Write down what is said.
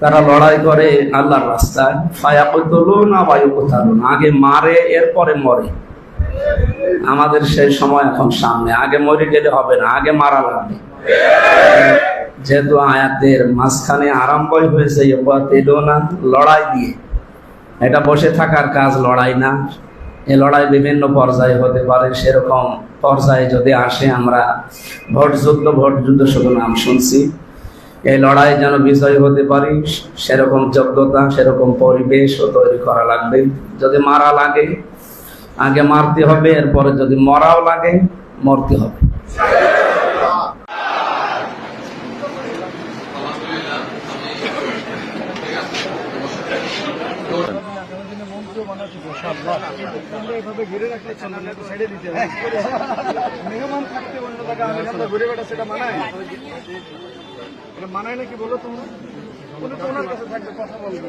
তারা লড়াই করে আল্লাহর রাস্তায়। না বায়ুকুতালু আগে মারে, এরপরে মরে। আমাদের সেই সময় এখন সামনে। আগে মরে গেলে হবে না, আগে মারা লাগবে। যেহেতু আয়াতের মাঝখানে আরম্ভই হয়েছে না লড়াই দিয়ে। এটা বসে থাকার কাজ লড়াই না। এ লড়াই বিভিন্ন পর্যায়ে হতে পারে, সেরকম পর্যায়ে যদি আসে, আমরা ভোট যুদ্ধ ভোট যুদ্ধ শুধু নাম শুনছি। এই লড়াই যেন বিজয় হতে পারি, সেরকম যোগ্যতা, সেরকম পরিবেশও তৈরি করা লাগবে। যদি মারা লাগে, আগে মারতে হবে, এরপরে যদি মরাও লাগে, মরতে হবে। ঘিরে ছেড়ে দিতে থাকতে আমি আমরা ঘুরে বেড়া সেটা মানায়? এটা মানায় নাকি বলো তোমরা? উনি তো ওনার কাছে থাকবে, কথা বলবে।